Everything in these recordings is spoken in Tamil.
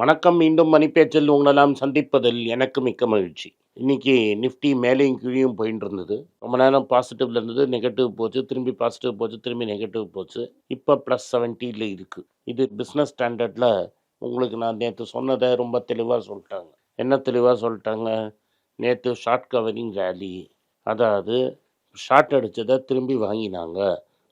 வணக்கம் மீண்டும் மணிப்பேச்சில் உங்களெல்லாம் சந்திப்பதில் எனக்கு மிக்க மகிழ்ச்சி. இன்னைக்கு நிஃப்டி மேலேயும் கீழேயும் போயிட்டு இருந்தது ரொம்ப நேரம் பாசிட்டிவ்ல இருந்தது நெகட்டிவ் போச்சு திரும்பி பாசிட்டிவ் போச்சு திரும்பி நெகட்டிவ் போச்சு. இப்போ ப்ளஸ் செவன்ட்டியில் இருக்குது இது பிஸ்னஸ் ஸ்டாண்டர்டில் உங்களுக்கு நான் நேற்று சொன்னதை ரொம்ப தெளிவாக சொல்லிட்டாங்க. என்ன தெளிவாக சொல்லிட்டாங்க? நேற்று ஷார்ட் கவரிங் ரேலி அதாவது ஷார்ட் அடித்ததை திரும்பி வாங்கினாங்க.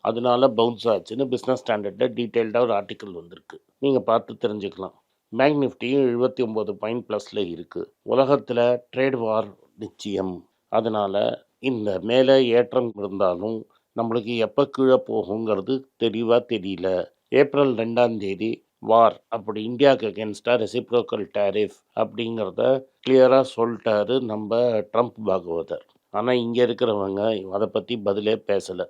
அதனால பவுன்ஸ் ஆச்சுன்னு பிஸ்னஸ் ஸ்டாண்டர்டில் டீட்டெயில்டாக ஒரு ஆர்டிக்கல் வந்திருக்கு. நீங்கள் பார்த்து தெரிஞ்சுக்கலாம். பேங்க் நிஃப்டியும் எழுபத்தி ஒம்பது பாயிண்ட் ப்ளஸில் இருக்குது உலகத்தில் ட்ரேட் வார் நிச்சயம். அதனால் இந்த மேலே ஏற்றம் இருந்தாலும் நம்மளுக்கு எப்போ கீழே போகுங்கிறது தெளிவாக தெரியல. ஏப்ரல் ரெண்டாம் தேதி வார் அப்படி இந்தியாவுக்கு அகேன்ஸ்டாக ரெசிப்ரோக்கல் டேரிஃப் அப்படிங்கிறத கிளியராக சொல்லிட்டாரு நம்ம ட்ரம்ப் பாகவதர். ஆனால் இங்கே இருக்கிறவங்க அதை பற்றி பதிலே பேசலை.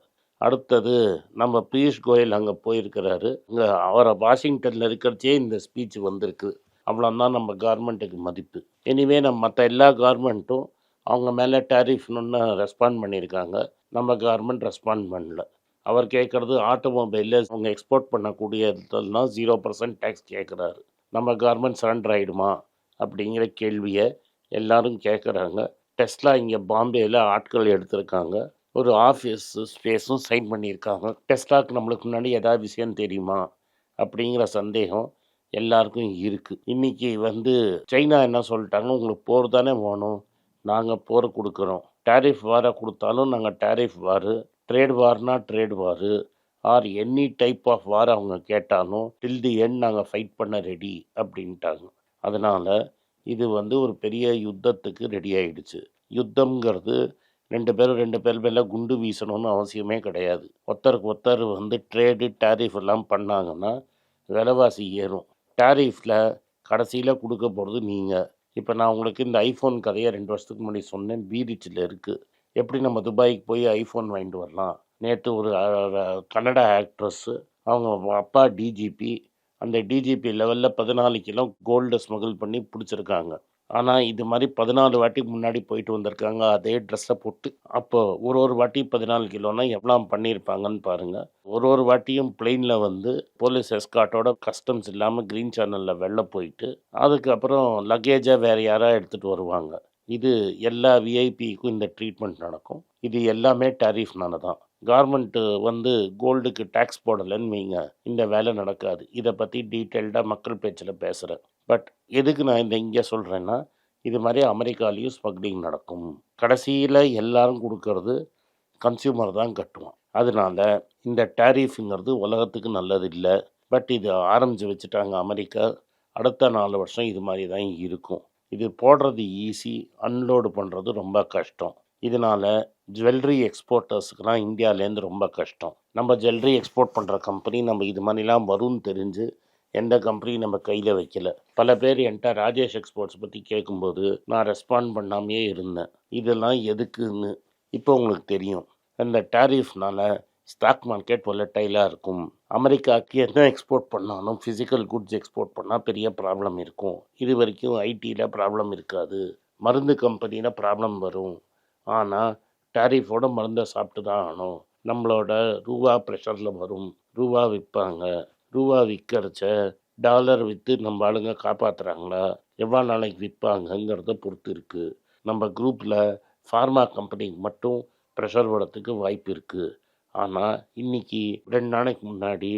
அடுத்தது நம்ம பியூஷ் கோயல் அங்கே போயிருக்கிறாரு. இங்கே அவரை வாஷிங்டனில் இருக்கிறச்சே இந்த ஸ்பீச் வந்திருக்கு. அவ்வளோதான் நம்ம கவர்மெண்ட்டுக்கு மதிப்பு. எனிவே நம்ம மற்ற எல்லா கவர்மெண்ட்டும் அவங்க மேலே டேரிஃப்னு ரெஸ்பாண்ட் பண்ணியிருக்காங்க. நம்ம கவர்மெண்ட் ரெஸ்பாண்ட் பண்ணல. அவர் கேட்குறது ஆட்டோமொபைலில் அவங்க எக்ஸ்போர்ட் பண்ணக்கூடியதெல்லாம் ஜீரோ பர்சன்ட் டேக்ஸ் கேட்குறாரு நம்ம கவர்மெண்ட் சரண்டர் ஆகிடுமா அப்படிங்கிற கேள்வியை எல்லாரும் கேட்குறாங்க டெஸ்ட்லாம் இங்கே பாம்பேயில் ஆட்கள் எடுத்திருக்காங்க. ஒரு ஆஃபீஸ் ஸ்பேஸும் சைன் பண்ணியிருக்காங்க. டெஸ்டாக்கு நம்மளுக்கு முன்னாடி ஏதாவது விஷயம் தெரியுமா? அப்படிங்கிற சந்தேகம் எல்லாருக்கும் இருக்குது இன்றைக்கி வந்து சைனா என்ன சொல்லிட்டாங்க உங்களுக்கு போர் தானே வேணும். நாங்கள் போர் கொடுக்குறோம். டேரிஃப் வார கொடுத்தாலும் நாங்கள் tariff war trade Warna trade war or any type of war அவங்க கேட்டாலும் டில் தி எண்ட் நாங்கள் ஃபைட் பண்ண ரெடி அப்படின்ட்டாங்க. அதனால் இது வந்து ஒரு பெரிய யுத்தத்துக்கு ரெடி ஆயிடுச்சு. யுத்தம்ங்கிறது ரெண்டு பேரும் ரெண்டு பேர் மேலே குண்டு வீசணும்னு அவசியமே கிடையாது. ஒருத்தருக்கு ஒருத்தர் வந்து ட்ரேடு டேரிஃப் எல்லாம் பண்ணாங்கன்னா விலைவாசி ஏறும். டேரிஃபில் கடைசியில் கொடுக்க போகிறது நீங்கள் இப்போ நான் உங்களுக்கு இந்த ஐஃபோன் கதையை ரெண்டு வருஷத்துக்கு முன்னாடி சொன்னேன். பீரிச்சில் இருக்குது எப்படி நம்ம துபாய்க்கு போய் ஐஃபோன் வாங்கிட்டு வரலாம்? நேற்று ஒரு கன்னடா ஆக்ட்ரஸ்ஸு அவங்க அப்பா டிஜிபி அந்த டிஜிபி லெவலில் பதினாலு கிலோ கோல்டு ஸ்மகிள் பண்ணி பிடிச்சிருக்காங்க. ஆனால் இது மாதிரி பதினாலு வாட்டி முன்னாடி போயிட்டு வந்திருக்காங்க. அதே ட்ரெஸ்ஸை போட்டு அப்போ ஒரு ஒரு வாட்டி பதினாலு கிலோனா எவ்வளோ பண்ணியிருப்பாங்கன்னு பாருங்கள் ஒரு ஒரு வாட்டியும் பிளெயினில் வந்து போலீஸ் எஸ்காட்டோட கஸ்டம்ஸ் இல்லாமல் க்ரீன் சேனலில் வெளில போயிட்டு அதுக்கப்புறம் லக்கேஜை வேறு யாராக எடுத்துகிட்டு வருவாங்க. இது எல்லா விஐபிக்கும் இந்த ட்ரீட்மெண்ட் நடக்கும். இது எல்லாமே டேரிஃப்னால தான். கவர்மெண்ட்டு வந்து கோல்டுக்கு டேக்ஸ் போடலைன்னு வைங்க. இந்த வேலை நடக்காது. இதை பற்றி டீட்டெயில்டாக மக்கள் பேச்சில் பேசுகிறேன் பட் எதுக்கு நான் இந்த இங்கே சொல்கிறேன்னா இது மாதிரி அமெரிக்காலேயும் ஸ்மக்லிங் நடக்கும். கடைசியில் எல்லாரும் கொடுக்கறது கன்சியூமர் தான் கட்டுவான். அதனால இந்த டேரிஃபுங்கிறது உலகத்துக்கு நல்லது இல்லை பட் இது ஆரம்பித்து வச்சுட்டாங்க அமெரிக்கா. அடுத்த நாலு வருஷம் இது மாதிரி தான் இருக்கும். இது போடுறது ஈஸி அன்லோடு பண்ணுறது ரொம்ப கஷ்டம். இதனால் ஜுவல்லரி எக்ஸ்போர்ட்டர்ஸுக்குலாம் இந்தியாவிலேருந்து ரொம்ப கஷ்டம். நம்ம ஜுவல்லரி எக்ஸ்போர்ட் பண்ணுற கம்பெனி நம்ம இது மாதிரிலாம் வரும்னு தெரிஞ்சு எந்த கம்பெனியும் நம்ம கையில் வைக்கல. பல பேர் என்கிட்ட ராஜேஷ் எக்ஸ்போர்ட்ஸ் பற்றி கேட்கும்போது நான் ரெஸ்பாண்ட் பண்ணாமையே இருந்தேன். இதெல்லாம் எதுக்குன்னு? இப்போ உங்களுக்கு தெரியும். அந்த டேரிஃப்னால ஸ்டாக் மார்க்கெட் ஒலட்டைலாக இருக்கும். அமெரிக்காவுக்கு என்ன எக்ஸ்போர்ட் பண்ணாலும் ஃபிசிக்கல் குட்ஸ் எக்ஸ்போர்ட் பண்ணால் பெரிய ப்ராப்ளம் இருக்கும். இது வரைக்கும் ஐடியில் ப்ராப்ளம் இருக்காது. மருந்து கம்பெனியில் ப்ராப்ளம் வரும். ஆனால் டேரிஃபோட மருந்தை சாப்பிட்டு தான் ஆகணும். நம்மளோட ரூபா ப்ரெஷரில் வரும். ரூபா விற்பாங்க. ரூபா விற்கிறச்ச டாலர் விற்று நம்ம ஆளுங்க காப்பாற்றுறாங்களா எவ்வளோ நாளைக்கு விற்பாங்கங்கிறத பொறுத்து இருக்குது நம்ம குரூப்பில் ஃபார்மா கம்பெனிக்கு மட்டும் ப்ரெஷர் வரத்துக்கு வாய்ப்பு இருக்குது ஆனால் இன்றைக்கி ரெண்டு நாளைக்கு முன்னாடி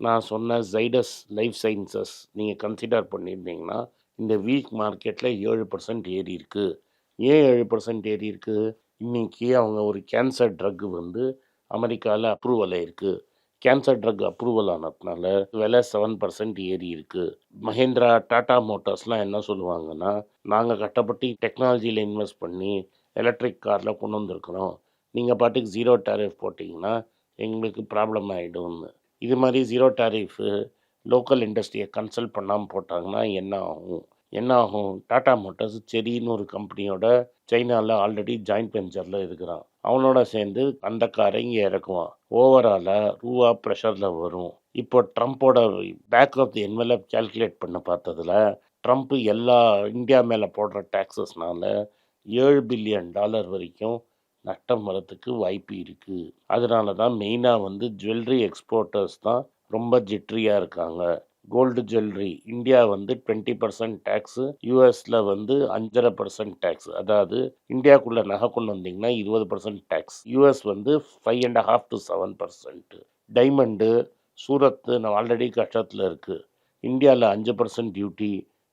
நான் சொன்ன ஜைடஸ் லைஃப் சயின்சஸ் நீங்கள் கன்சிடர் பண்ணியிருந்தீங்கன்னா இந்த வீக் மார்க்கெட்டில் ஏழு பர்சன்ட் ஏறி இருக்குது ஏன் ஏழு பர்சன்ட் ஏறி இருக்குது இன்றைக்கி அவங்க ஒரு கேன்சர் ட்ரக் வந்து அமெரிக்காவில் அப்ரூவல் ஆயிருக்கு. கேன்சர் ட்ரக் அப்ரூவல் ஆனதுனால விலை செவன் பர்சன்ட் ஏறி இருக்கு. மஹேந்திரா டாடா மோட்டார்ஸ்லாம் என்ன சொல்லுவாங்கன்னா நாங்கள் கட்டப்பட்டு டெக்னாலஜியில் இன்வெஸ்ட் பண்ணி எலக்ட்ரிக் காரில் கொண்டு வந்திருக்கிறோம். நீங்கள் பாட்டுக்கு ஜீரோ டேரிஃப் போட்டிங்கன்னா எங்களுக்கு ப்ராப்ளம் ஆகிடும்னு இது மாதிரி ஜீரோ டேரிஃபு லோக்கல் இண்டஸ்ட்ரியை கன்சல்ட் பண்ணாமல் போட்டாங்கன்னா என்ன ஆகும்? என்ன ஆகும்? டாடா மோட்டார்ஸ் செரின்னு ஒரு கம்பெனியோட சைனாவில் ஆல்ரெடி ஜாயிண்ட் வெஞ்சரில் இருக்கிறான். அவனோட சேர்ந்து அந்த காரை இங்கே இறக்குவான். ஓவராலாக ரூவா ப்ரெஷரில் வரும். இப்போ ட்ரம்ப்போட back of the envelope calculate பண்ண பார்த்ததுல ட்ரம்ப் எல்லா இந்தியா மேலே போடுற டேக்ஸஸ்னால ஏழு பில்லியன் டாலர் வரைக்கும் நஷ்டம் வரத்துக்கு வாய்ப்பு இருக்குது அதனால தான் மெயினாக வந்து ஜுவல்லரி எக்ஸ்போர்ட்டர்ஸ் தான் ரொம்ப ஜிட்ரியாக இருக்காங்க. Gold jewellery. இந்தியா வந்து டுவெண்ட்டி பர்சன்ட் டேக்ஸு யூஎஸில் வந்து அஞ்சரை பர்சன்ட் டேக்ஸ் அதாவது இந்தியாவுக்குள்ளே நகை கொண்டு வந்தீங்கன்னா இருபது பர்சன்ட் டேக்ஸ் யூஎஸ் வந்து five and half to seven percent diamond Surat நான் ஆல்ரெடி கஷ்டத்தில் இருக்குது இந்தியாவில் அஞ்சு பர்சன்ட் டியூட்டி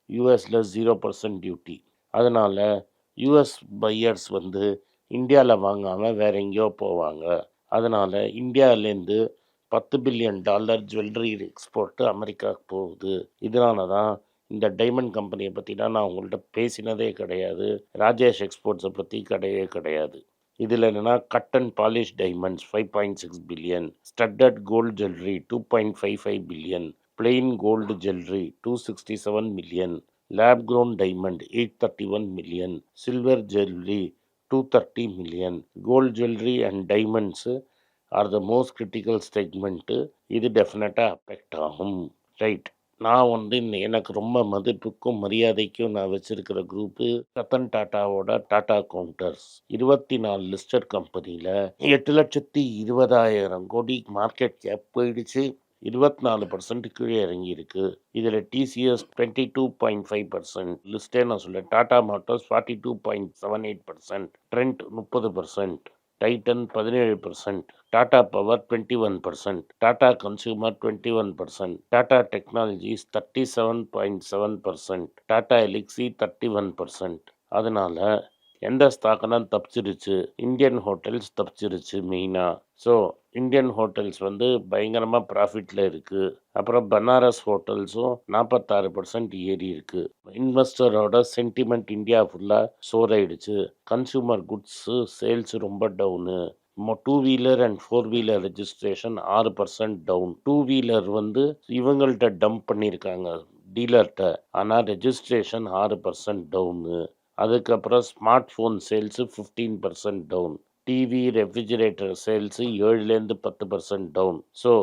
யூஎஸில் ஜீரோ பர்சன்ட் டியூட்டி அதனால் யூஎஸ் பையர்ஸ் வந்து இந்தியாவில் வாங்காமல் வேற எங்கேயோ போவாங்க. அதனால் இந்தியாவிலேருந்து பத்து பில்லியன் டாலர் ஜுவல்லரி எக்ஸ்போர்ட்டு அமெரிக்காவுக்கு போகுது. இதனால தான் இந்த டைமண்ட் கம்பெனியை பற்றினா நான் உங்கள்கிட்ட பேசினதே கிடையாது. ராஜேஷ் எக்ஸ்போர்ட்ஸை பற்றி கிடையவே கிடையாது. இதில் என்னென்னா cut and polish diamonds five point six billion studded gold jewellery two point five five billion plain gold jewellery two sixty seven million lab grown diamond eight thirty one million silver jewellery two thirty million gold jewellery and diamonds are the most critical statement இது டெஃபினட்டாக அஃபெக்ட் ஆகும். ரைட் நான் வந்து எனக்கு ரொம்ப மதிப்புக்கும் மரியாதைக்கும் நான் வச்சுருக்கிற குரூப்பு ரத்தன் டாட்டாவோட டாடா கவுண்டர்ஸ் இருபத்தி நாலு லிஸ்டட் கம்பெனியில் எட்டு லட்சத்தி இருபதாயிரம் கோடி மார்க்கெட் கேப் போயிடுச்சு. இருபத்தி நாலு பர்சன்ட் கீழே இறங்கியிருக்கு. இதில் TCS twenty two point five percent லிஸ்ட்டே நான் சொல்ல Tata Motors forty two point seven eight percent Trent முப்பது பர்சன்ட் டைட்டன் பதினேழு percent Tata Power twenty one percent Tata Consumer twenty one percent Tata Technologies thirty seven point seven percent Tata Elxsi thirty one percent அதனால் எந்த ஸ்தாக்கெல்லாம் தப்பிச்சிருச்சு? இந்தியன் ஹோட்டல்ஸ் தப்பிச்சிருச்சு மெயினாக ஸோ இந்தியன் ஹோட்டல்ஸ் வந்து பயங்கரமாக ப்ராஃபிட்டில் இருக்குது அப்புறம் பனாரஸ் ஹோட்டல்ஸும் நாற்பத்தாறு பர்சன்ட் ஏறி இருக்குது இன்வெஸ்டரோட சென்டிமெண்ட் இந்தியா ஃபுல்லாக சோறாயிடுச்சு கன்சூமர் குட்ஸு சேல்ஸ் ரொம்ப down two wheeler and four wheeler registration ஆறு பர்சன்ட் டவுன் டூ வீலர் வந்து இவங்கள்ட்ட டம்ப் பண்ணியிருக்காங்க டீலர்கிட்ட ஆனால் ரெஜிஸ்ட்ரேஷன் ஆறு பர்சன்ட் டவுனு அதுக்கப்புறம் smart phone sales fifteen percent down TV refrigerator sales ஏழுலேருந்து பத்து பர்சன்ட் டவுன் ஸோ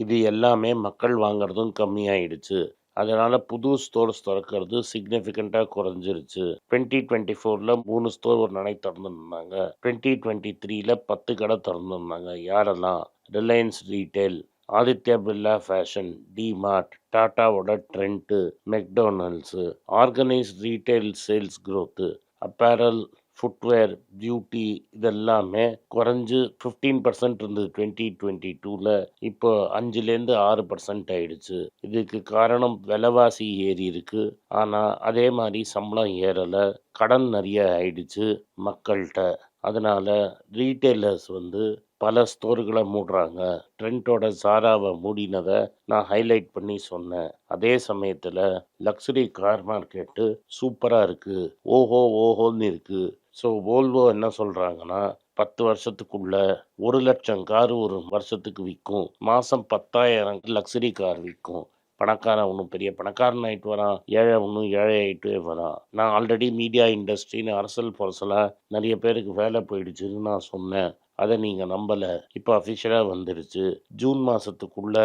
இது எல்லாமே மக்கள் வாங்குறதும் கம்மியாயிடுச்சு. அதனால் புது ஸ்டோர்ஸ் திறக்கிறது சிக்னிஃபிகண்ட்டாக குறைஞ்சிருச்சு. டுவெண்ட்டி டுவெண்ட்டி ஃபோரில் மூணு ஸ்டோர் ஒரு நாளைக்கு திறந்துருந்தாங்க டுவெண்ட்டி டுவெண்ட்டி த்ரீல பத்து கடை திறந்துருந்தாங்க யாரெல்லாம்? Reliance retail Aditya Birla fashion DMart டாட்டாவோட Trent McDonald's organise retail sales growth apparel footwear beauty இதெல்லாமே குறைஞ்சு ஃபிஃப்டீன் பர்சன்ட் இருந்தது டுவெண்ட்டி டுவெண்ட்டி டூவில் இப்போ அஞ்சுலேருந்து ஆறு பர்சன்ட் ஆயிடுச்சு. இதுக்கு காரணம் விலைவாசி ஏறி இருக்கு. ஆனால் அதே மாதிரி சம்பளம் ஏறலை. கடன் நிறைய ஆயிடுச்சு மக்கள்கிட்ட. அதனால் ரீட்டைலர்ஸ் வந்து பல ஸ்டோர்களை மூடுறாங்க. ட்ரெண்டோட சாராவை மூடினதை நான் ஹைலைட் பண்ணி சொன்னேன். அதே சமயத்தில் லக்ஸுரி கார் மார்க்கெட்டு சூப்பராக இருக்குது ஓஹோ ஓஹோன்னு இருக்குது ஸோ ஓல்வோ என்ன சொல்கிறாங்கன்னா பத்து வருஷத்துக்குள்ள ஒரு லட்சம் கார் ஒரு வருஷத்துக்கு விற்கும் மாதம் பத்தாயிரம் லக்ஸரி கார் விற்கும் பணக்காரன் ஒன்றும் பெரிய பணக்காரன் ஆகிட்டு வரான் ஏழை ஒன்றும் ஏழை ஆகிட்டே வரான். நான் ஆல்ரெடி மீடியா இண்டஸ்ட்ரின்னு அரசல் பொரசலாக நிறைய பேருக்கு வேலை போயிடுச்சுன்னு நான் சொன்னேன். அதை நீங்கள் நம்பலை. இப்போ அஃபிஷியலாக வந்துருச்சு. ஜூன் மாதத்துக்குள்ள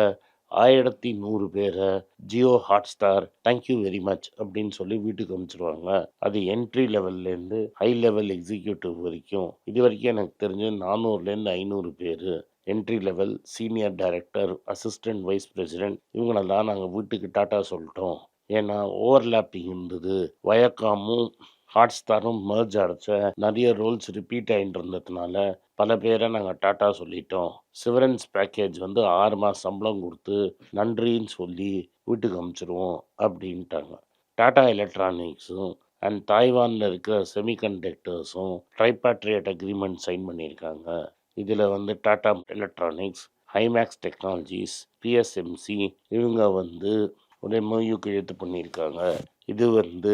ஆயிரத்தி நூறு பேரை Jio Hotstar thank you very much அப்படின்னு சொல்லி வீட்டுக்கு அனுப்பிச்சிடுவாங்க அது என்ட்ரி லெவல்லேருந்து ஹை லெவல் எக்ஸிக்யூட்டிவ் வரைக்கும். இது வரைக்கும் எனக்கு தெரிஞ்சு நானூறுலேருந்து ஐநூறு பேர். Entry level senior director assistant vice president இவங்களெல்லாம் நாங்கள் வீட்டுக்கு டாட்டா சொல்லிட்டோம். ஏன்னா ஓவர்லாப்பிங் இருந்தது. வயக்காமும் ஹாட் ஸ்டாரும் மர்ஜ் அடைச்ச நிறைய ரோல்ஸ் ரிப்பீட் ஆகிட்டு இருந்ததுனால பல பேரை நாங்கள் டாட்டா சொல்லிட்டோம். சிவரன்ஸ் பேக்கேஜ் வந்து ஆறு மாதம் சம்பளம் கொடுத்து நன்றின்னு சொல்லி வீட்டுக்கு அமுச்சிடுவோம் அப்படின்ட்டாங்க. டாடா எலக்ட்ரானிக்ஸும் அண்ட் தாய்வானில் இருக்கிற செமிகண்டக்டர்ஸும் ட்ரைபாட்ரியட் அக்ரிமெண்ட் சைன் பண்ணியிருக்காங்க. இதில் வந்து Tata electronics Himax technologies PSMC இவங்க வந்து ஒரு எம்ஓயு கையெழுத்து பண்ணியிருக்காங்க. இது வந்து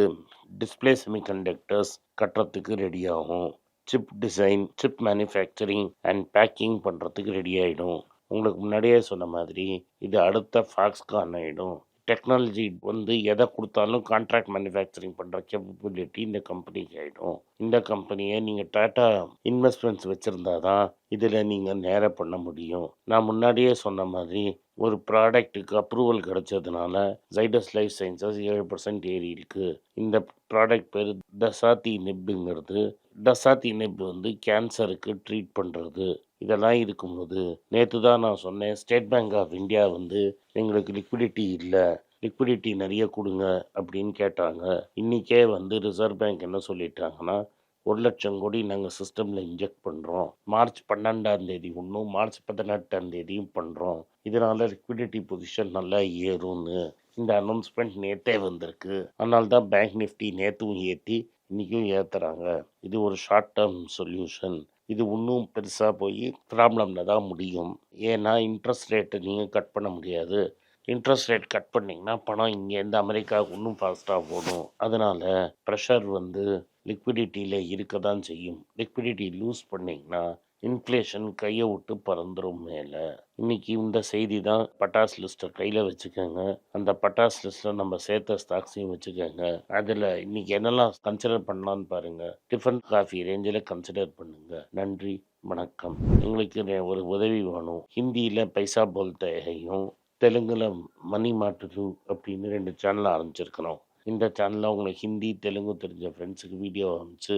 டிஸ்பிளே செமிகண்டக்டர்ஸ் கட்டுறதுக்கு ரெடி ஆகும் chip design chip manufacturing and packing பண்ணுறதுக்கு ரெடி ஆகிடும் உங்களுக்கு முன்னாடியே சொன்ன மாதிரி இது அடுத்த ஃபாக்ஸ்கான் ஆகிடும் டெக்னாலஜி வந்து எதை கொடுத்தாலும் கான்ட்ராக்ட் மேனுஃபேக்சரிங் பண்ணுற கேப்பபிலிட்டி இந்த கம்பெனிக்கு ஆகிடும் இந்த கம்பெனியை நீங்கள் டாட்டா இன்வெஸ்ட்மெண்ட்ஸ் வச்சுருந்தா தான் இதில் நீங்கள் நேராக பண்ண முடியும். நான் முன்னாடியே சொன்ன மாதிரி ஒரு ப்ராடக்ட்டுக்கு அப்ரூவல் கிடைச்சதுனால ஜைடஸ் லைஃப் சயின்சஸ் ஏழு பர்சன்ட் ஏறி இருக்குது இந்த ப்ராடக்ட் பேர் தசாத்தி நிப்புங்கிறது டசாத்தி வந்து கேன்சருக்கு ட்ரீட் பண்ணுறது இதெல்லாம் இருக்கும்போது நேற்று தான் நான் சொன்னேன் ஸ்டேட் பேங்க் ஆஃப் இந்தியா வந்து எங்களுக்கு லிக்விடிட்டி இல்லை லிக்விடிட்டி நிறைய கொடுங்க அப்படின்னு கேட்டாங்க. இன்றைக்கே வந்து ரிசர்வ் பேங்க் என்ன சொல்லிட்டாங்கன்னா ஒரு லட்சம் கோடி நாங்கள் சிஸ்டமில் இன்ஜெக்ட் பண்ணுறோம் மார்ச் பன்னெண்டாம் தேதி ஒன்றும் மார்ச் பதினெட்டாம் தேதியும் பண்ணுறோம் இதனால் லிக்விடிட்டி பொசிஷன் நல்லா ஏறும்னு இந்த அனௌன்ஸ்மெண்ட் நேற்றே வந்திருக்கு. அதனால தான் பேங்க் நிஃப்டி நேற்றும் ஏற்றி இன்றைக்கும் ஏற்றுறாங்க இது ஒரு ஷார்ட் டேர்ம் சொல்யூஷன் இது இன்னும் பெருசாக போய் ப்ராப்ளமில் தான் முடியும். ஏன்னா இன்ட்ரெஸ்ட் ரேட்டை நீங்கள் கட் பண்ண முடியாது. இன்ட்ரெஸ்ட் ரேட் கட் பண்ணிங்கன்னா பணம் இங்கேருந்து அமெரிக்காவுக்கு இன்னும் ஃபாஸ்ட்டாக போகணும். அதனால் ப்ரெஷர் வந்து லிக்விடிட்டியில் இருக்க தான் செய்யும். லிக்விடிட்டி லூஸ் பண்ணிங்கன்னா இன்ஃப்ளேஷன் கையை விட்டு பறந்துடும் மேலே. இன்னைக்கு இந்த செய்தி தான் பட்டாஸ் லிஸ்ட்டை கையில் வச்சுக்கோங்க. அந்த பட்டாஸ் லிஸ்ட்டில் நம்ம சேர்த்த ஸ்டாக்ஸையும் வச்சுக்கோங்க. அதில் இன்னைக்கு என்னெல்லாம் கன்சிடர் பண்ணலான்னு பாருங்கள் டிஃபன் காஃபி ரேஞ்சில் கன்சிடர் பண்ணுங்கள் நன்றி வணக்கம். எங்களுக்கு ஒரு உதவி வேணும். ஹிந்தியில் பைசா போல்த்தையும் தெலுங்கில் மணி மாட்டுது அப்படின்னு ரெண்டு சேனல் ஆரம்பிச்சிருக்கிறோம். இந்த சேனலில் உங்களுக்கு ஹிந்தி தெலுங்கு தெரிஞ்ச ஃப்ரெண்ட்ஸுக்கு வீடியோ அனுப்பிச்சு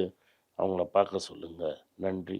அவங்கள பார்க்க சொல்லுங்கள் நன்றி